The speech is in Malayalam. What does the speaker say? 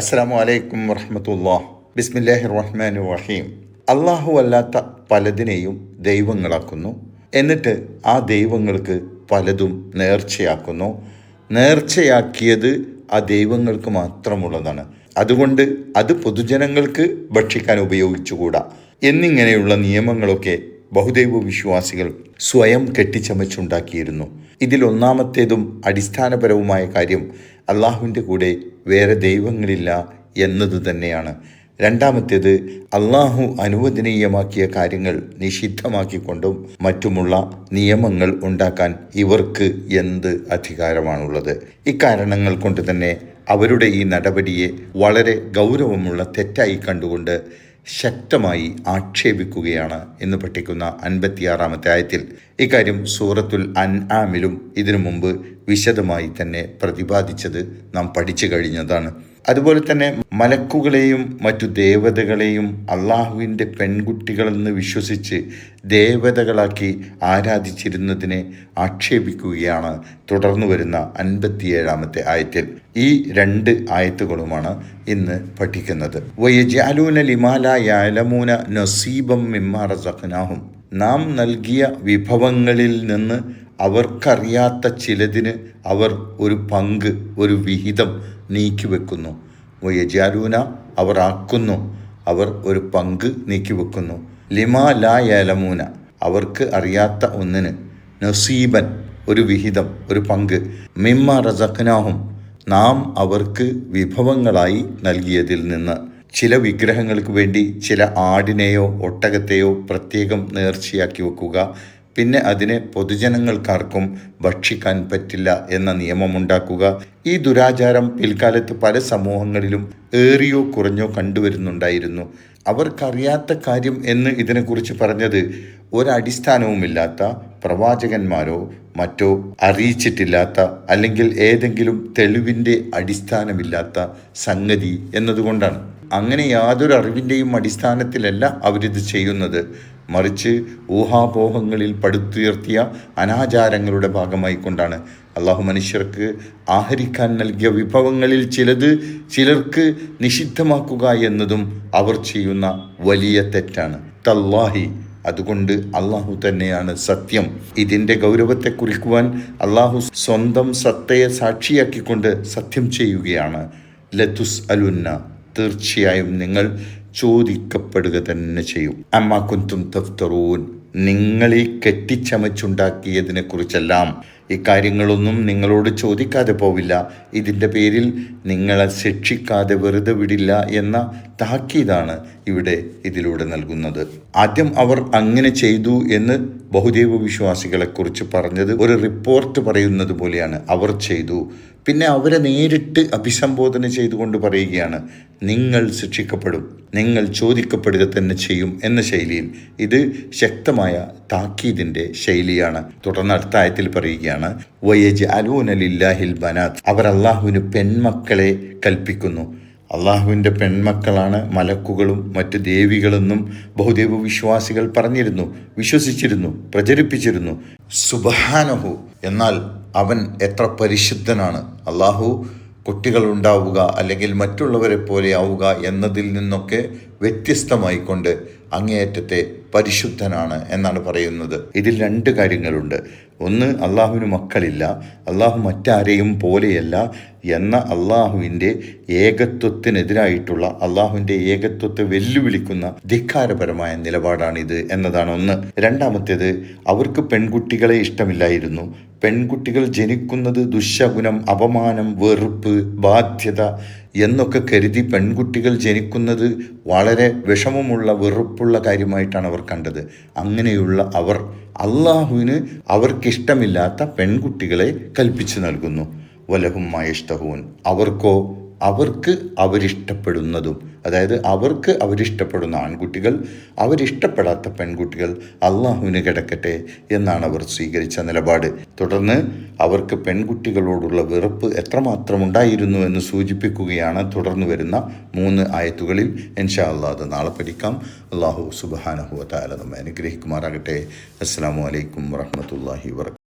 അസ്സാം വലൈക്കും വറഹമത്തുല്ലാ ബിസ്മില്ലാഹി റഹ്മാൻ റഹീം അള്ളാഹു അല്ലാത്ത പലതിനെയും ദൈവങ്ങളാക്കുന്നു. എന്നിട്ട് ആ ദൈവങ്ങൾക്ക് പലതും നേർച്ചയാക്കുന്നു. നേർച്ചയാക്കിയത് ആ ദൈവങ്ങൾക്ക് മാത്രമുള്ളതാണ്. അതുകൊണ്ട് അത് പൊതുജനങ്ങൾക്ക് ഭക്ഷിക്കാൻ ഉപയോഗിച്ചുകൂടാ. എന്നിങ്ങനെയുള്ള നിയമങ്ങളൊക്കെ ബഹുദൈവ വിശ്വാസികൾ സ്വയം കെട്ടിച്ചമച്ചുണ്ടാക്കിയിരുന്നു. ഇതിൽ ഒന്നാമത്തേതും അടിസ്ഥാനപരവുമായ കാര്യം അള്ളാഹുവിന്റെ കൂടെ വേറെ ദൈവങ്ങളില്ല എന്നത് തന്നെയാണ്. രണ്ടാമത്തേത് അള്ളാഹു അനുവദനീയമാക്കിയ കാര്യങ്ങൾ നിഷിദ്ധമാക്കിക്കൊണ്ടും മറ്റുമുള്ള നിയമങ്ങൾ ഉണ്ടാക്കാൻ ഇവർക്ക് എന്ത് അധികാരമാണുള്ളത്? ഇക്കാരണങ്ങൾ കൊണ്ട് തന്നെ അവരുടെ ഈ നടപടിയെ വളരെ ഗൗരവമുള്ള തെറ്റായി കണ്ടുകൊണ്ട് ശക്തമായി ആക്ഷേപിക്കുകയാണ് എന്ന് പഠിക്കുന്ന അൻപത്തിയാറാമത്തെ ആയത്തിൽ. ഇക്കാര്യം സൂറത്തുൽ അൻ ആമിലും ഇതിനു മുമ്പ് വിശദമായി തന്നെ പ്രതിപാദിച്ചത് നാം പഠിച്ചു കഴിഞ്ഞതാണ്. അതുപോലെ തന്നെ മലക്കുകളെയും മറ്റു ദേവതകളെയും അള്ളാഹുവിന്റെ പെൺകുട്ടികളെന്ന് വിശ്വസിച്ച് ദേവതകളാക്കി ആരാധിച്ചിരുന്നതിനെ ആക്ഷേപിക്കുകയാണ് തുടർന്നു വരുന്ന അൻപത്തിയേഴാമത്തെ ആയത്തിൽ. ഈ രണ്ട് ആയത്തുകളുമാണ് ഇന്ന് പഠിക്കുന്നത്. വയജാലൂന ലിമാല യാലമൂന നസീബം മിമ്മാ സഖനാഹും നാം നൽകിയ വിഭവങ്ങളിൽ നിന്ന് അവർക്കറിയാത്ത ചിലതിന് അവർ ഒരു പങ്ക് ഒരു വിഹിതം നീക്കി വെക്കുന്നു യജാലൂന അവർ ആക്കുന്നു അവർ ഒരു പങ്ക് നീക്കി വെക്കുന്നു ലിമാ ലാ യാലമൂന അവർക്ക് അറിയാത്ത ഒന്നിന് നസീബൻ ഒരു വിഹിതം ഒരു പങ്ക്. മിമ്മ റസഖനാഹും നാം അവർക്ക് വിഭവങ്ങളായി നൽകിയതിൽ നിന്ന്. ചില വിഗ്രഹങ്ങൾക്ക് വേണ്ടി ചില ആടിനെയോ ഒട്ടകത്തെയോ പ്രത്യേകം നേർച്ചയാക്കി വെക്കുക. പിന്നെ അതിനെ പൊതുജനങ്ങൾക്കാർക്കും ഭക്ഷിക്കാൻ പറ്റില്ല എന്ന നിയമമുണ്ടാക്കുക. ഈ ദുരാചാരം പിൽക്കാലത്ത് പല സമൂഹങ്ങളിലും ഏറിയോ കുറഞ്ഞോ കണ്ടുവരുന്നുണ്ടായിരുന്നു. അവർക്കറിയാത്ത കാര്യം എന്ന് ഇതിനെക്കുറിച്ച് പറഞ്ഞത് ഒരടിസ്ഥാനവുമില്ലാത്ത പ്രവാചകന്മാരോ മറ്റോ അറിയിച്ചിട്ടില്ലാത്ത അല്ലെങ്കിൽ ഏതെങ്കിലും തെളിവിന്റെ അടിസ്ഥാനമില്ലാത്ത സംഗതി എന്നതുകൊണ്ടാണ്. അങ്ങനെ യാതൊരു അറിവിന്റെയും അടിസ്ഥാനത്തിലല്ല അവരിത് ചെയ്യുന്നത്. മറിച്ച് ഊഹാപോഹങ്ങളിൽ പടുത്തുയർത്തിയ അനാചാരങ്ങളുടെ ഭാഗമായി കൊണ്ടാണ് അള്ളാഹു മനുഷ്യർക്ക് ആഹരിക്കാൻ നൽകിയ വിഭവങ്ങളിൽ ചിലത് ചിലർക്ക് നിഷിദ്ധമാക്കുക എന്നതും അവർ ചെയ്യുന്ന വലിയ തെറ്റാണ്. തല്ലാഹി അതുകൊണ്ട് അള്ളാഹു തന്നെയാണ് സത്യം. ഇതിന്റെ ഗൗരവത്തെ കുറിക്കുവാൻ അള്ളാഹു സ്വന്തം സത്തയെ സാക്ഷിയാക്കിക്കൊണ്ട് സത്യം ചെയ്യുകയാണ്. ലതുസ് അലുന്ന തീർച്ചയായും നിങ്ങൾ ചോദിക്കപ്പെടുക തന്നെ ചെയ്യും. അമ്മ കുന്തും തഫ്തറൂൻ. നിങ്ങളീ കെട്ടിച്ചമച്ചുണ്ടാക്കിയതിനെ കുറിച്ചെല്ലാം ഇക്കാര്യങ്ങളൊന്നും നിങ്ങളോട് ചോദിക്കാതെ പോവില്ല. ഇതിന്റെ പേരിൽ നിങ്ങളെ ശിക്ഷിക്കാതെ വെറുതെ വിടില്ല എന്ന താക്കീതാണ് ഇവിടെ ഇതിലൂടെ നൽകുന്നത്. ആദ്യം അവർ അങ്ങനെ ചെയ്തു എന്ന് ബഹുദൈവ വിശ്വാസികളെ കുറിച്ച് പറഞ്ഞത് ഒരു റിപ്പോർട്ട് പറയുന്നത് പോലെയാണ്. അവർ ചെയ്തു. പിന്നെ അവരെ നേരിട്ട് അഭിസംബോധന ചെയ്തുകൊണ്ട് പറയുകയാണ് നിങ്ങൾ ശിക്ഷിക്കപ്പെടും. നിങ്ങൾ ചോദിക്കപ്പെടുക തന്നെ ചെയ്യും എന്ന ശൈലിയിൽ. ഇത് ശക്തമായ താക്കീദിന്റെ ശൈലിയാണ്. തുടർന്ന് അടുത്ത ആയത്തിൽ പറയുകയാണ് വയജ് അലൂനലില്ലാഹിൽ ബനാത്ത്. അവർ അള്ളാഹുവിന് പെൺമക്കളെ കൽപ്പിക്കുന്നു. അള്ളാഹുവിന്റെ പെൺമക്കളാണ് മലക്കുകളും മറ്റ് ദേവികളെന്നും ബഹുദൈവ വിശ്വാസികൾ പറഞ്ഞിരുന്നു വിശ്വസിച്ചിരുന്നു പ്രചരിപ്പിച്ചിരുന്നു. സുബഹാനഹു എന്നാൽ അവൻ എത്ര പരിശുദ്ധനാണ്. അള്ളാഹു കുട്ടികൾ ഉണ്ടാവുക അല്ലെങ്കിൽ മറ്റുള്ളവരെ പോലെ ആവുക എന്നതിൽ നിന്നൊക്കെ വ്യത്യസ്തമായിക്കൊണ്ട് അങ്ങേയറ്റത്തെ പരിശുദ്ധനാണ് എന്നാണ് പറയുന്നത്. ഇതിൽ രണ്ട് കാര്യങ്ങളുണ്ട്. ഒന്ന് അള്ളാഹുവിന് മക്കളില്ല അള്ളാഹു മറ്റാരെയും പോലെയല്ല എന്ന അള്ളാഹുവിന്റെ ഏകത്വത്തിനെതിരായിട്ടുള്ള അള്ളാഹുവിന്റെ ഏകത്വത്തെ വെല്ലുവിളിക്കുന്ന ധിക്കാരപരമായ നിലപാടാണിത് എന്നതാണ് ഒന്ന്. രണ്ടാമത്തേത് അവർക്ക് പെൺകുട്ടികളെ ഇഷ്ടമില്ലായിരുന്നു. പെൺകുട്ടികൾ ജനിക്കുന്നത് ദുശകുനം അപമാനം വെറുപ്പ് ബാധ്യത എന്നൊക്കെ കരുതി പെൺകുട്ടികൾ ജനിക്കുന്നത് വളരെ വിഷമമുള്ള വെറുപ്പുള്ള കാര്യമായിട്ടാണ് അവർ കണ്ടത്. അങ്ങനെയുള്ള അവർ അള്ളാഹുവിന് അവർക്കിഷ്ടമില്ലാത്ത പെൺകുട്ടികളെ കൽപ്പിച്ചു നൽകുന്നു. വലഹും മയഷ്ടഹൂൻ അവർക്കോ അവർക്ക് അവരിഷ്ടപ്പെടുന്നതും അതായത് അവർക്ക് അവരിഷ്ടപ്പെടുന്ന ആൺകുട്ടികൾ അവരിഷ്ടപ്പെടാത്ത പെൺകുട്ടികൾ അള്ളാഹുവിന് കിടക്കട്ടെ എന്നാണ് അവർ സ്വീകരിച്ച നിലപാട്. തുടർന്ന് അവർക്ക് പെൺകുട്ടികളോടുള്ള വെറുപ്പ് എത്രമാത്രം ഉണ്ടായിരുന്നു എന്ന് സൂചിപ്പിക്കുകയാണ് തുടർന്ന് വരുന്ന മൂന്ന് ആയത്തുകളിൽ. എൻഷാ അള്ളാഹ് നാളെ പഠിക്കാം. അള്ളാഹു സുബാനഹുവ താല നമ്മെ അനുഗ്രഹിക്കുമാറാകട്ടെ. അസ്സാം വലൈക്കും വറഹമത്തല്ലാഹി വർക്ക